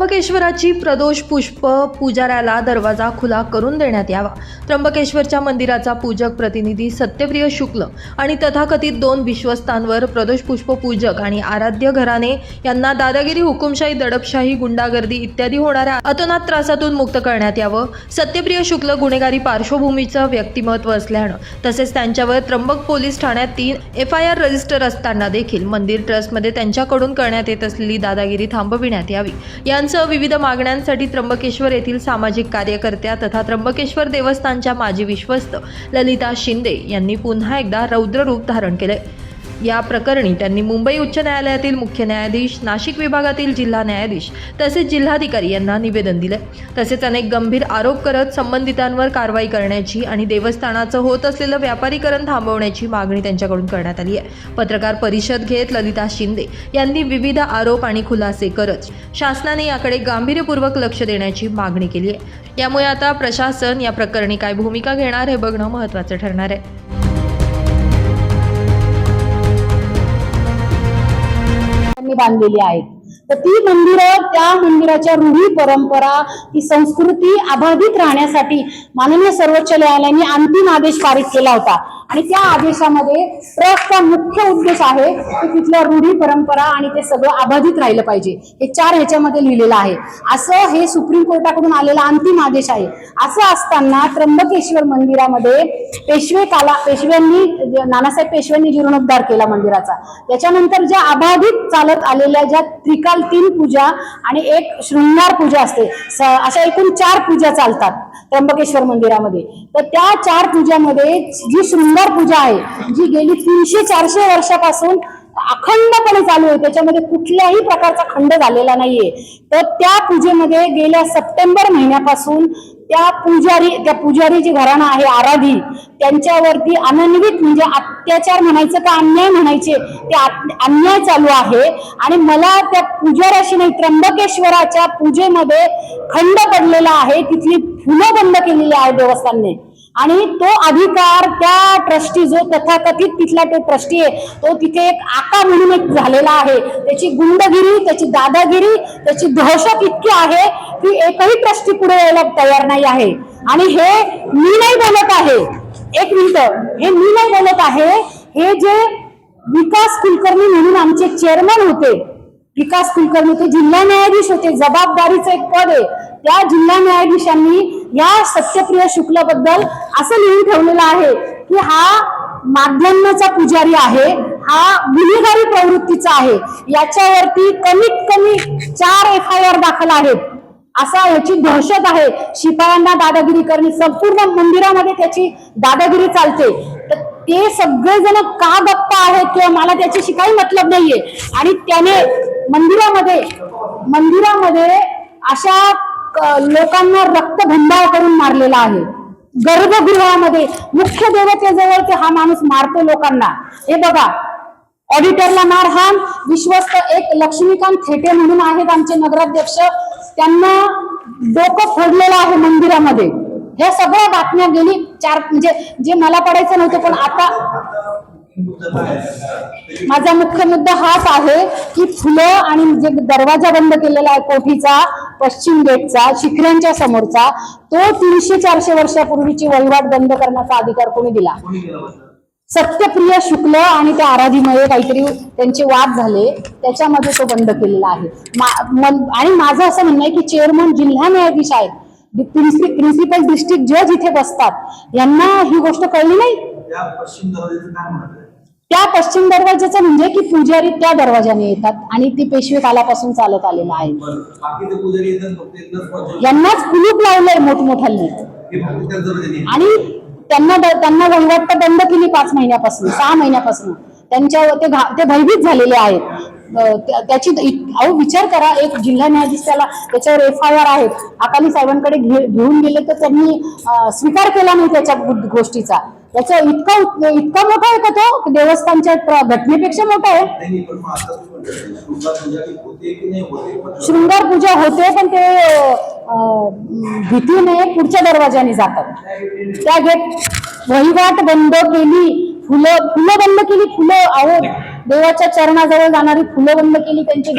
त्र्यंबकेश्वराची प्रदोष पुष्प पुजाऱ्याला दरवाजा खुला करून देण्यात यावा. त्र्यंबकेश्वरच्या मंदिराचा पूजक प्रतिनिधी सत्यप्रिय शुक्ल आणि तथाकथित दोन विश्वस्तांवर प्रदोष पुष्प पूजक आणि आराध्य घराणे यांना दादागिरी हुकुमशाही दडपशाही गुंडागर्दी इत्यादी होणाऱ्या अतोनात त्रासातून मुक्त करण्यात यावं. सत्यप्रिय शुक्ल गुन्हेगारी पार्श्वभूमीचं व्यक्तिमत्व असल्यानं तसेच त्यांच्यावर त्र्यंबक पोलीस ठाण्यात तीन एफ आय आर रजिस्टर असताना देखील मंदिर ट्रस्टमध्ये त्यांच्याकडून करण्यात येत असलेली दादागिरी थांबविण्यात यावी. यांसह विविध मागण्यांसाठी त्र्यंबकेश्वर येथील सामाजिक कार्यकर्त्या तथा त्र्यंबकेश्वर देवस्थानच्या माजी विश्वस्त ललिता शिंदे यांनी पुन्हा एकदा रौद्र रूप धारण केले या प्रकरणी त्यांनी मुंबई उच्च न्यायालयातील मुख्य न्यायाधीश नाशिक विभागातील जिल्हा न्यायाधीश तसेच जिल्हाधिकारी यांना निवेदन दिले तसेच अनेक गंभीर आरोप करत संबंधितांवर कारवाई करण्याची आणि देवस्थानाचं होत असलेलं व्यापारीकरण थांबवण्याची मागणी त्यांच्याकडून करण्यात आली आहे. पत्रकार परिषद घेत ललिता शिंदे यांनी विविध आरोप आणि खुलासे करत शासनाने याकडे गांभीर्यपूर्वक लक्ष देण्याची मागणी केली आहे. यामुळे आता प्रशासन या प्रकरणी काय भूमिका घेणार हे बघणं महत्त्वाचं ठरणार आहे. बांधलेली आहेत. तर ती मंदिरं त्या मंदिराच्या रूढी परंपरा ती संस्कृती अबाधित राहण्यासाठी माननीय सर्वोच्च न्यायालयाने अंतिम आदेश पारित केला होता. आणि त्या आदेशामध्ये ट्रस्टचा मुख्य उद्देश आहे की तिथल्या रूढी परंपरा आणि ते सगळं अबाधित राहिलं पाहिजे. हे चार ह्याच्यामध्ये लिहिलेलं आहे. असं हे सुप्रीम कोर्टाकडून आलेला अंतिम आदेश आहे. असं असताना त्र्यंबकेश्वर मंदिरामध्ये पेशवे काला पेशव्यांनी नानासाहेब पेशव्यांनी जीर्णोद्धार केला मंदिराचा. त्याच्यानंतर ज्या अबाधित चालत आलेल्या ज्या त्रिकाल तीन पूजा आणि एक शृंगार पूजा असते. अशा एकूण चार पूजा चालतात त्र्यंबकेश्वर मंदिरामध्ये. तर त्या चार पूजामध्ये जी शृंगार पूजा आहे जी गेली तीनशे चारशे वर्षापासून अखंडपणे चालू आहे त्याच्यामध्ये कुठल्याही प्रकारचा खंड झालेला नाहीये. तर त्या पूजेमध्ये गेल्या सप्टेंबर महिन्यापासून त्या पुजारी त्या पुजारी जी घराणं आहे आराधी त्यांच्यावरती अनन्वित म्हणजे अत्याचार म्हणायचं का अन्याय म्हणायचे ते अन्याय चालू आहे. आणि मला त्या पुजाराशी नाही त्र्यंबकेश्वराच्या पूजेमध्ये खंड पडलेला आहे तिथली फुलं बंद केलेली आहे देवस्थानने. आणि तो अधिकार त्या ट्रस्टी जो तथाकथित तिथला तो ट्रस्टी आहे तो तिथे एक आका म्हणून एक झालेला आहे. त्याची गुंडगिरी त्याची दादागिरी त्याची दहशत इतकी आहे की एकही ट्रस्टी पुढे यायला तयार नाही आहे. आणि हे मी नाही बोलत आहे. एक मिनिट हे मी नाही बोलत आहे. हे जे विकास कुलकर्णी म्हणून आमचे चेअरमन होते विकास कुलकर्णी ते जिल्हा न्यायाधीश होते. जबाबदारीचं एक पद आहे. त्या जिल्हा न्यायाधीशांनी या सत्यप्रिय शुक्लबद्दल असं लिहून ठेवलेलं आहे की हा माध्यमचा पुजारी आहे. हा गुन्हेगारी प्रवृत्तीचा आहे. याच्यावरती कमीत कमी चार एफ आय आर दाखल आहेत. असा याची दहशत आहे. शिपायांना दादागिरी करणे संपूर्ण मंदिरामध्ये त्याची दादागिरी चालते. तर ते सगळेजण का गप्पा आहेत किंवा मला त्याच्याशी काही मतलब नाहीये. आणि त्याने मंदिरामध्ये मंदिरामध्ये अशा लोकांना रक्तभंडाव करून मारलेला आहे. गर्भगृहामध्ये मुख्य देवतेजवळ ते हा माणूस मारतो लोकांना. हे बघा ऑडिटरला मारहाण विश्वस्त एक लक्ष्मीकांत थेटे म्हणून आहेत आमचे नगराध्यक्ष. त्यांना डोकं फोडलेलं आहे मंदिरामध्ये. ह्या सगळ्या बातम्या गेली चार म्हणजे जे मला पडायचं नव्हतं पण आता माझा मुख्य मुद्दा हाच आहे की फुलं आणि जे दरवाजा बंद केलेला आहे कोठीचा पश्चिम गेटचा शिखऱ्यांच्या समोरचा तो तीनशे चारशे वर्षापूर्वीची वहिवाट बंद करण्याचा अधिकार कोणी दिला? सत्यप्रिय शुक्ल आणि त्या आराधीमुळे काहीतरी त्यांचे वाद झाले त्याच्यामध्ये तो बंद केलेला आहे. आणि माझं असं म्हणणं आहे की चेअरमन जिल्हा न्यायाधीश आहेत प्रिन्सिपल डिस्ट्रिक्ट जज इथे बसतात यांना ही गोष्ट कळली नाही? त्या पश्चिम दरवाजाचं म्हणजे की पुजारी त्या दरवाजाने येतात आणि ती पेशवे कालापासून चालत आलेलं आहे. यांनाच कुलूप लावलंय मोठमोठ्याने. दरवाजाने आणि त्यांना त्यांना वहिवाट बंद केली पाच महिन्यापासून सहा महिन्यापासून. त्यांच्या ते ते भयभीत झालेले आहेत. त्याची अहो विचार करा एक जिल्हा न्यायाधीश त्याला त्याच्यावर एफ आय आर आहेत अकाली साहेबांकडे घेऊन गेले तर त्यांनी स्वीकार केला नाही त्याच्या गोष्टीचा. त्याचा इतका इतका मोठा आहे का तो? देवस्थानच्या प्र- घटनेपेक्षा मोठा आहे? शृंगार पूजा होते की नाही होते? पण ते भीतीने पुढच्या दरवाजाने जातात. त्या गेट वहिवाट बंद केली फुलं फुलं बंद केली फुलं अहो देवाच्या चरणाजवळ जाणारी फुलं बंद केली त्यांची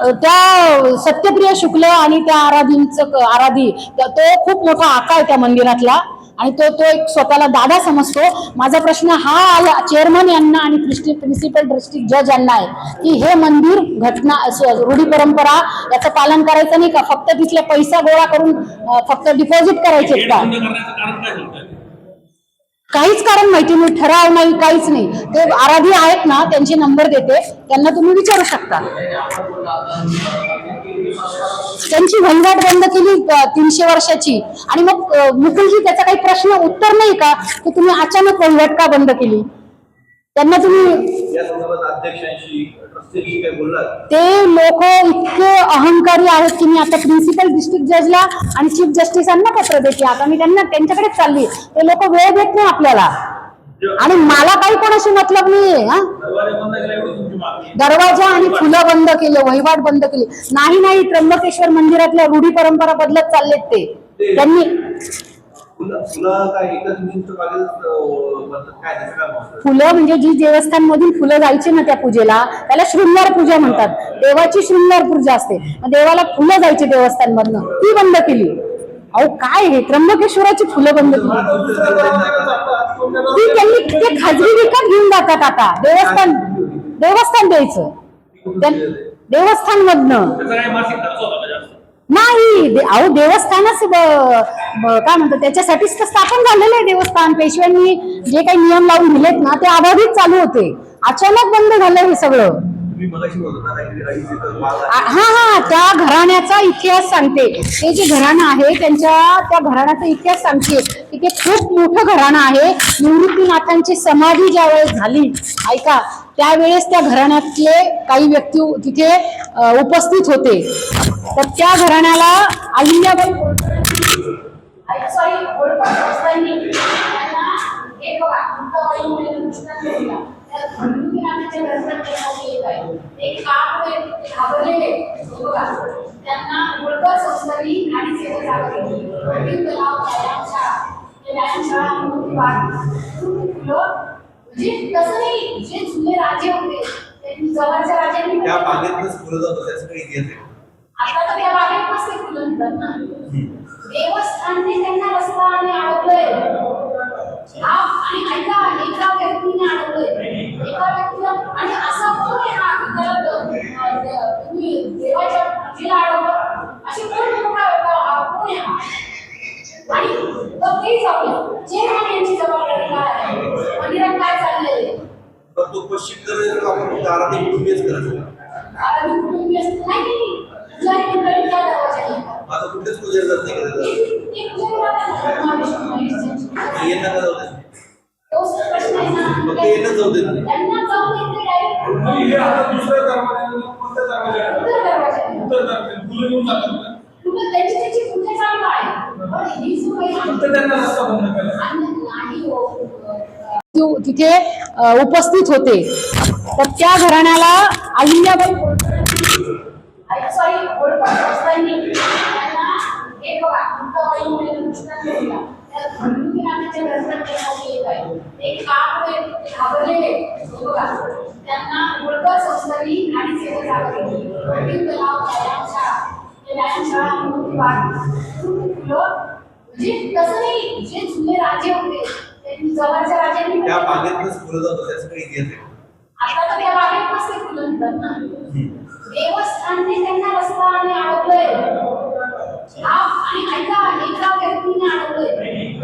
अ, त्या सत्यप्रिय शुक्ल आणि त्या आराधींचं आराधी तो खूप मोठा आका आहे त्या मंदिरातला. आणि तो तो एक स्वतःला दादा समजतो. माझा प्रश्न हा आला चेअरमन यांना आणि प्रिन्सिपल डिस्ट्रिक्ट जज यांना आहे की हे मंदिर घटना रूढी परंपरा याचं पालन करायचं नाही का? फक्त तिथले पैसा गोळा करून फक्त डिपॉझिट करायचे का? काहीच कारण माहिती नाही ठराव नाही काहीच नाही. ते आराधी आहेत ना त्यांचे नंबर देते. त्यांना तुम्ही विचारू शकता. त्यांची वहिवाट बंद केली तीनशे वर्षाची. आणि मग मुकुलजी त्याचा काही प्रश्न उत्तर नाही का? की तुम्ही अचानक वहिवाट का बंद केली. त्यांना तुम्ही ते लोक इतके अहंकारी आहेत की मी आता प्रिन्सिपल डिस्ट्रिक्ट जजला आणि चीफ जस्टिसांना पत्र देते. आता मी त्यांना त्यांच्याकडेच चालली. ते लोक वेळ देत नाही आपल्याला. आणि मला काही कोणाशी मतलब नाहीये हा? दरवाजा आणि फुलं बंद केले वहिवाट बंद केली. नाही नाही त्र्यंबकेश्वर मंदिरातल्या रूढी परंपरा बदलत चाललेत ते. त्यांनी फुलं म्हणजे जी देवस्थान मधून फुलं जायची ना त्या पूजेला त्याला शृंगार पूजा म्हणतात. देवाची शृंगार पूजा असते. देवाला फुलं जायची देवस्थान मधनं ती बंद केली. अहो काय हे? त्र्यंबकेश्वराची फुलं बंद केली. ती त्यांनी ते खाजगी विकत घेऊन जातात आता. देवस्थान देवस्थान द्यायचं. देवस्थान मधनं नाही अहो देवस्थानच काय म्हणतात त्याच्यासाठीच तर स्थापन झालेलं आहे देवस्थान. पेशव्यांनी जे काही नियम लावून दिलेत ना ते अबाधित चालू होते. अचानक बंद झालं हे सगळं. हा हा त्या घराण्याचा इतिहास सांगते ते जे घराणं आहे त्यांच्या त्या घराण्याचा इतिहास सांगते की ते खूप मोठं घराणं आहे निवृत्तीनाथांची समाधी ज्या वेळेस झाली ऐका त्यावेळेस त्या घराण्यातले काही व्यक्ती तिथे उपस्थित होते तर त्या घराण्याला अहिल्याबाई सॉरी त्यांना होळकर संस्थांनी आणि सेवा जागा दिली वडील तलाव व्यायामशाळा हे व्यायामशाळा मोठी वाढ फुलं म्हणजे तसं नाही जे जुने राजे होते त्यांनी जवळच्या राजांनी त्या बागेतच फुलं जातात त्याचं काही इतिहास आहे आता तर त्या बागेत मस्त फुलं निघतात ना. देवस्थानने त्यांना रस्ता आणि अडवलंय आणि ऐका एका व्यक्तीने अडवलंय एका व्यक्तीला आणि असा कोण आहे हा अं, तुम्ही देवाच्या पूजेला अडवलं अशी कोण मोठा कोण आहे हा आणि तर तेच आपलं चेअरमन यांची जबाबदारी काय आहे मंदिरात काय चाललंय तो पश्चिम दरवाजा आपण आराधी कुटुंबीयच नाही नाही पुजारी मंडळी येतात. आता कुठेच पूजा जात नाही यांना जाऊ देत. फक्त यांना जाऊ देत नाही. हे आता दुसऱ्या कोणत्या उत्तर जातात तिथे उपस्थित होते. तर त्या घराण्याला अहिल्याबाई सॉरी दर्शनात ते लोक येत आहेत. ते ते घाबरलेले. बघा, त्यांना होळकर संस्थांनी आणि सेवा जागा तलाव व्यायामशाळा हे व्यायामशाळा मोठी वाढ फुलं म्हणजे तसं नाही जे जुने राजे होते त्यांनी जवळच्या राजांनी त्या बागेतच फुलं जातात त्याचं काही इतिहास आहे आता तर त्या बागेत मस्त फुलं निघतात ना. देवस्थानने त्यांना रस्ता आणि अडवलंय हा आणि ऐका एका व्यक्तीने अडवलंय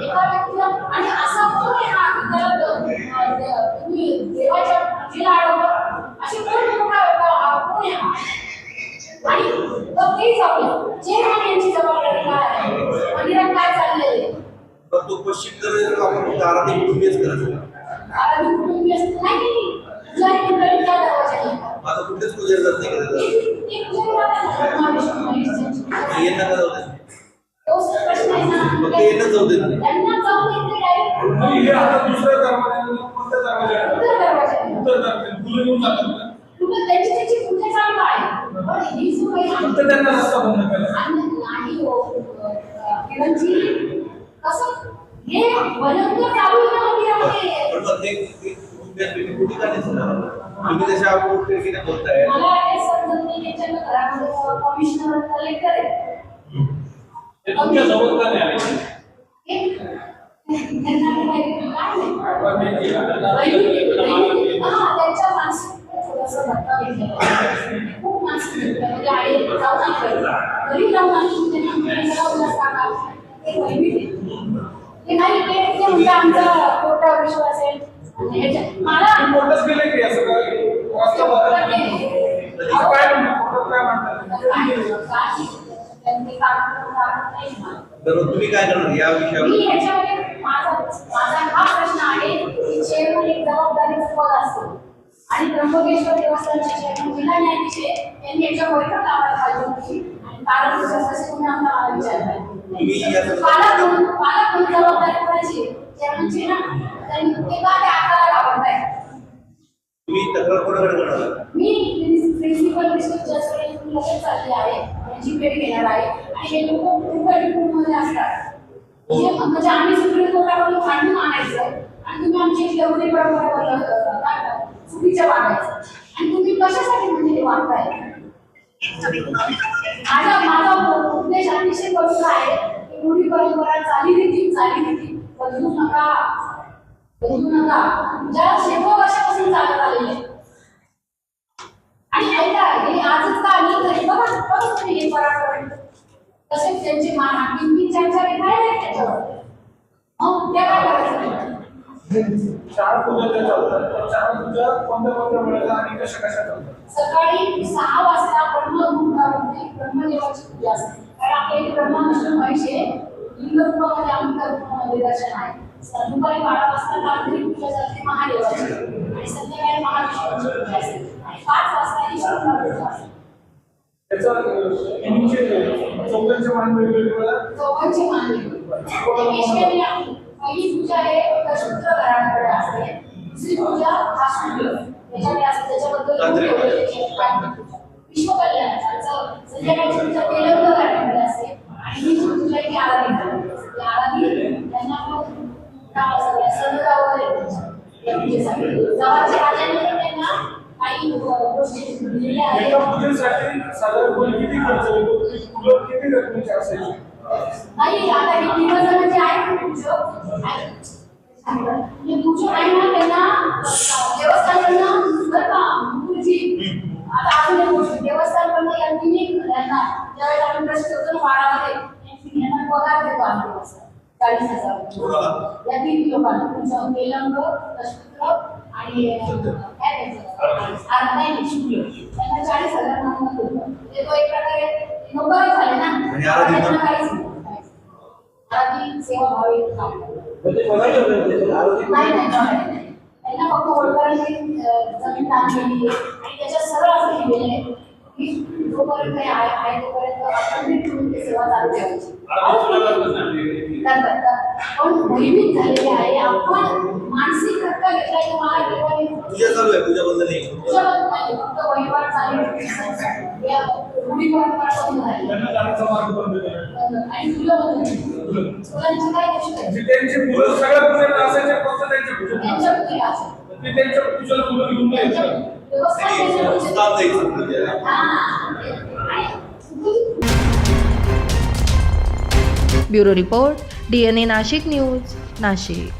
एका व्यक्तीला आणि असा कोण आहे हा की त्याला अं, अं, तुम्ही देवाच्या पूजेला अडवलं अशी कोण मोठा अं, कोण आहे हा आणि तर तेच आपलं चेअरमन यांची जबाबदारी काय आहे मंदिरात काय चाललंय पण तो पश्चिम दरवाजा आपण फक्त आराधी कुटुंबीयच करायचं कुठेच पूजा जात नाही का जाऊ. फक्त यांना जाऊ देत नाही. त्यांना जाऊन देत नाही direct. हे आता दुसऱ्या दरवाजाने कोणत्या दरवाजाने उत्तर दरवाजाने. उत्तर दरवाजाने फुलं घेऊन जातात का? तुला त्यांची त्याची पूजा चालू आहे. पण ही जो काही फक्त त्यांना रस्ता बंद केला नाही किरणजी कसं? हे भयंकर चालू आहे ना मंदिरामध्ये पण ते ते कुठे का दिसणार तुम्ही त्याच्या पोटतिडकीने बोलताय? मला हे समजत नाही त्याच्या घरामध्ये कमिशनर कलेक्टर आहे ते तुमच्यासोबत का नाही त्यांच्या मानसिकतेत थोडंसं धक्का आहे. खूप मानसिक म्हणजे आई जाऊ नका. घरी जाऊन आणि त्यांना टाका. ते भयभीत नाही ते म्हणजे आमचा खोटा विश्वास आहे. आणि ह्याच्या- मला तुम्ही कोर्टात गेले की असं काय? म्हणतात? तुम्ही करणार या मी विषयावर ह्याच्यामध्ये माझा माझा हा प्रश्न आहे की चेअरमन एक जबाबदारीचं पद असतं. आणि त्र्यंबकेश्वर देवस्थानचे चेअरमन जिल्हा न्यायाधीश यांनी याच्यावर बैठक लावायला पाहिजे होती. आणि कारण तुम्ही आम्हाला विचारताय या पालक पालक जबाबदारी करायची चेअरमनची ना ते त्या आकाराला आवडताय तुम्ही तक्रार कोणाकडे करणार मी प्रिन्सिपल जजकडे लगेच चालली आहे. यांची भेट घेणार आहे. आणि हे लोक खूप मध्ये असतात. म्हणजे म्हणजे आम्ही सुप्रीम कोर्टाकडून भांडून आणायचं. आणि तुम्ही आमची लवणी परंपरा चुकीच्या वागायचं. आणि तुम्ही कशासाठी म्हणजे हे वागताय? माझा माझा आहे रूढी परंपरा चालीरीती चालीरीती बदलू नका. बदलू नका. ज्या शेकडो वर्षापासून चालत आलेले. आणि ऐका हे आजच का आली तरी बघा बघा तुम्ही हे पराक्रम तसेच त्यांचे मान त्याच्यावर. मग त्या काय करायचं? चार पूजा त्या चालतात. तर चार पूजा कोणत्या कोणत्या वेळेला आणि कशा कशा चालतात? सकाळी सहा वाजता ब्रह्ममुहूर्तामध्ये ब्रह्मदेवाची पूजा असते. कारण आपल्या इथे ब्रह्मविष्णू महेश आहे लिंग रूपामध्ये अमृत रूपामध्ये दर्शन आहे. स- दुपारी बारा वाजता पूजा महादेवाची. आणि संध्याकाळी महाविष्णूची पूजा असते. आणि पाच वाजता ही शंकर पूजा असते. चौघांचे मान वेगवेगळ्या चौघांची पहिली पूजा आहे दशपुत्र घराण्याकडे असते. दुसरी पूजा हा सूर्य त्याच्याकडे असते. त्याच्याबद्दल. विश्वकल्याणाचं संध्याकाळची पूजा तेलंग घराण्याकडे असते. आणि त्यांना नाव राजांनी त्यांना काही गोष्टी दिलेल्या एका आहेत पूजेसाठी साधारणपणे किती खर्च येतो फुलं किती रकमेची असायची नाही आता हे दिवस आहे ना पूजक पूजक आहे ना त्यांना देवस्थानकडनं बरं का गुरुजी आता देवस्थानकडनं या तिन्ही यांना ज्यावेळेला आम्ही प्रश्न करतो ना बाळामध्ये यांना पगार देतो आम्ही चाळीस हजार? या तीन लोकांना तुमचं तेलंग आणि काय नाही शुक्ल. त्यांना चाळीस हजार ते तो एक प्रकारे नोकर झाले ना? काहीच सेवा भावी काम. म्हणजे. आरोग्य- नाही नाही. त्यांना फक्त जमीन दान केली आहे. आणि त्याच्यात सरळ असं लिहिलेलं आहे. जोपर्यंत आहे तोपर्यंत अखंडित ठेवून ते सेवा चालू ठेवायची पण भयभीत झालेली आहे आपण मानसिक धक्का घेतलाय की मला देवाने पूजा चालू आहे पूजा बंद नाही तुझ्याबद्दल नाही फक्त वहिवाट चालू आहे. या परंपरा बंद झाली बंद आणि तुला बंद झाली. मुलांची काय गोष्ट आहे त्यांची मुलं सगळ्या पूजेला असायच्या फक्त त्यांच्या पूजेला त्यांच्या बुद्धीला असं. ते त्यांच्या पूजेला मुलं घेऊन येत का? व्यवस्था त्यांच्या बुद्धीला- स्थान द्यायचं पूजेला. हा. आणि bureau report D N A Nashik news Nashik